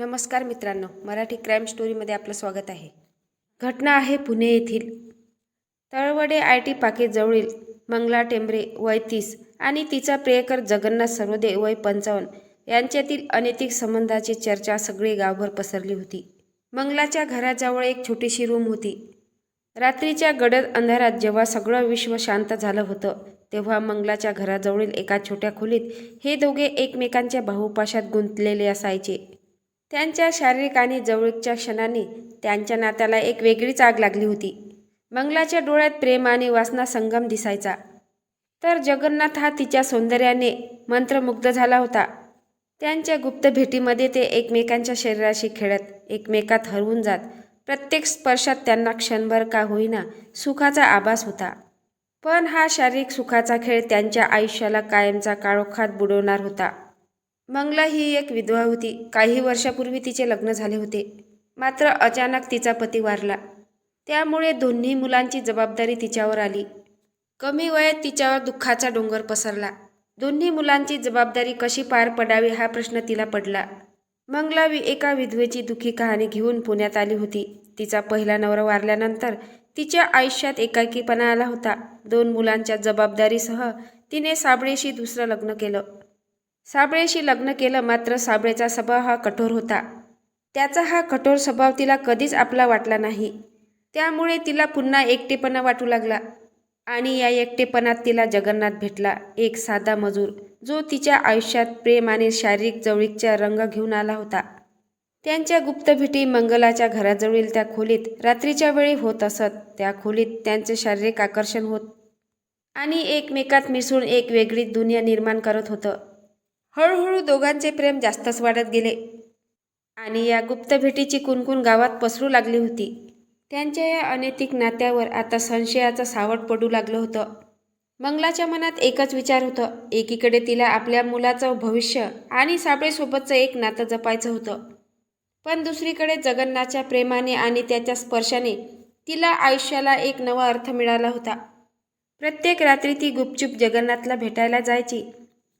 नमस्कार मित्रांनो मराठी क्राईम स्टोरीमध्ये आपलं स्वागत आहे. घटना आहे पुणे येथील. तळवडे आय टी पाकेजवळील मंगला टेंबरे वय तीस आणि तिचा प्रियकर जगन्नाथ सर्वदे वय पंचावन्न यांच्यातील अनैतिक संबंधाची चर्चा सगळी गावभर पसरली होती. मंगलाच्या घराजवळ एक छोटीशी रूम होती. रात्रीच्या गडद अंधारात जेव्हा सगळं विश्व शांत झालं होतं तेव्हा मंगलाच्या घराजवळील एका छोट्या खोलीत हे दोघे एकमेकांच्या भाऊपाशात गुंतलेले असायचे. त्यांच्या शारीरिक आणि जवळीकच्या क्षणाने त्यांच्या नात्याला एक वेगळीच आग लागली होती. मंगलाच्या डोळ्यात प्रेम आणि वासना संगम दिसायचा. तर जगन्नाथ हा तिच्या सौंदर्याने मंत्रमुग्ध झाला होता. त्यांच्या गुप्त भेटीमध्ये ते एकमेकांच्या शरीराशी खेळत एकमेकात हरवून जात प्रत्येक स्पर्शात त्यांना क्षणभर का होईना सुखाचा आभास होता. पण हा शारीरिक सुखाचा खेळ त्यांच्या आयुष्याला कायमचा काळोखात बुडवणार होता. मंगला ही एक विधवा होती. काही वर्षापूर्वी तिचे लग्न झाले होते. मात्र अचानक तिचा पती वारला. त्यामुळे दोन्ही मुलांची जबाबदारी तिच्यावर आली. कमी वयात तिच्यावर दुःखाचा डोंगर पसरला. दोन्ही मुलांची जबाबदारी कशी पार पडावी हा प्रश्न तिला पडला. मंगला वि एका विधवेची दुःखी कहाणी घेऊन पुण्यात आली होती. तिचा पहिला नवरा वारल्यानंतर तिच्या आयुष्यात एकाकीपणा आला होता. दोन मुलांच्या जबाबदारीसह तिने साबळेशी दुसरं लग्न केलं. साबळेशी लग्न केलं मात्र साबळेचा स्वभाव हा कठोर होता. त्याचा हा कठोर स्वभाव तिला कधीच आपला वाटला नाही. त्यामुळे तिला पुन्हा एकटेपणा वाटू लागला आणि या एकटेपणात तिला जगन्नाथ भेटला एक साधा मजूर जो तिच्या आयुष्यात प्रेम आणि शारीरिक जवळीकचा रंग घेऊन आला होता. त्यांच्या गुप्त भेटी मंगलाच्या घराजवळील त्या खोलीत रात्रीच्या वेळी होत असत. त्या खोलीत त्यांचे शारीरिक आकर्षण होत आणि एकमेकात मिसळून एक वेगळी दुनिया निर्माण करत होतं. हळूहळू दोघांचे प्रेम जास्तच वाढत गेले. आणि या गुप्त भेटीची कुणकुण गावात पसरू लागली होती. त्यांच्या या अनैतिक नात्यावर आता संशयाचं सावट पडू लागलं होतं. मंगलाच्या मनात एकच विचार होतं. एकीकडे तिला आपल्या मुलाचं भविष्य आणि साबळेसोबतचं एक नातं जपायचं होतं. पण दुसरीकडे जगन्नाथच्या प्रेमाने आणि त्याच्या स्पर्शाने तिला आयुष्याला एक नवा अर्थ मिळाला होता. प्रत्येक रात्री ती गुपचूप जगन्नाथला भेटायला जायची.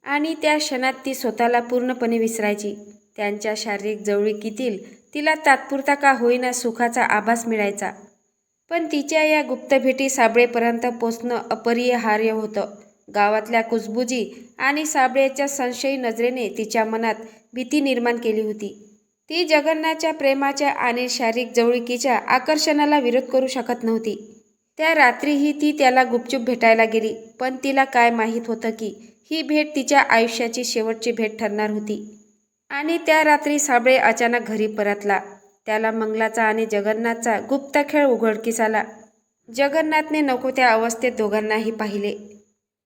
आणि त्या क्षणात ती स्वतःला पूर्णपणे विसरायची. त्यांच्या शारीरिक जवळीकीतील तिला तात्पुरता का होईना सुखाचा आभास मिळायचा. पण तिच्या या गुप्त भेटी साबळेपर्यंत पोचणं अपरिहार्य होतं. गावातल्या कुजबुजी आणि साबळेच्या संशयी नजरेने तिच्या मनात भीती निर्माण केली होती. ती जगन्नाथच्या प्रेमाच्या आणि शारीरिक जवळीकीच्या आकर्षणाला विरोध करू शकत नव्हती. त्या रात्रीही ती त्याला गुपचूप भेटायला गेली पण तिला काय माहीत होतं की ही भेट तिच्या आयुष्याची शेवटची भेट ठरणार होती. आणि त्या रात्री साबळे अचानक घरी परतला. त्याला मंगलाचा आणि जगन्नाथचा गुप्त खेळ उघडकीस आला. जगन्नाथने नको त्या अवस्थेत दोघांनाही पाहिले.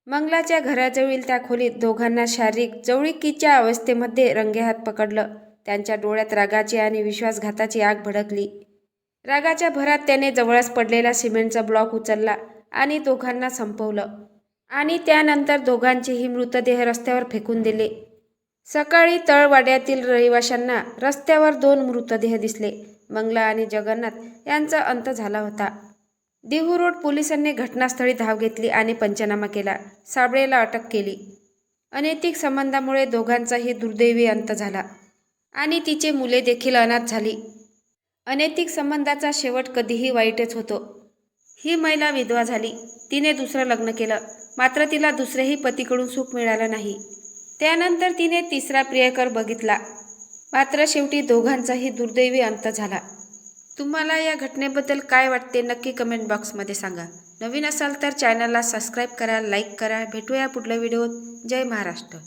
मंगलाच्या घराजवळील त्या खोलीत दोघांना शारीरिक जवळीकीच्या अवस्थेमध्ये रंगेहात पकडलं. त्यांच्या डोळ्यात रागाची आणि विश्वासघाताची आग भडकली. रागाच्या भरात त्याने जवळच पडलेला सिमेंटचा ब्लॉक उचलला आणि दोघांना संपवलं. आणि त्यानंतर दोघांचेही मृतदेह रस्त्यावर फेकून दिले. सकाळी तळवाड्यातील रहिवाशांना रस्त्यावर दोन मृतदेह दिसले. मंगला आणि जगन्नाथ यांचा अंत झाला होता. देहू रोड पोलिसांनी घटनास्थळी धाव घेतली आणि पंचनामा केला. साबळेला अटक केली. अनैतिक संबंधामुळे दोघांचाही दुर्दैवी अंत झाला. आणि तिचे मुले देखील अनाथ झाली. अनैतिक संबंधाचा शेवट कधीही वाईटच होतो. ही महिला विधवा झाली. तिने दुसरं लग्न केलं. मात्र तिला दुसरेही पतीकडून सुख मिळालं नाही. त्यानंतर तिने तिसरा प्रियकर बघितला. मात्र शेवटी दोघांचाही दुर्दैवी अंत झाला. तुम्हाला या घटनेबद्दल काय वाटते नक्की कमेंट बॉक्समध्ये सांगा. नवीन असाल तर चॅनलला सबस्क्राईब करा लाईक करा. भेटूया पुढल्या व्हिडिओत जय महाराष्ट्र.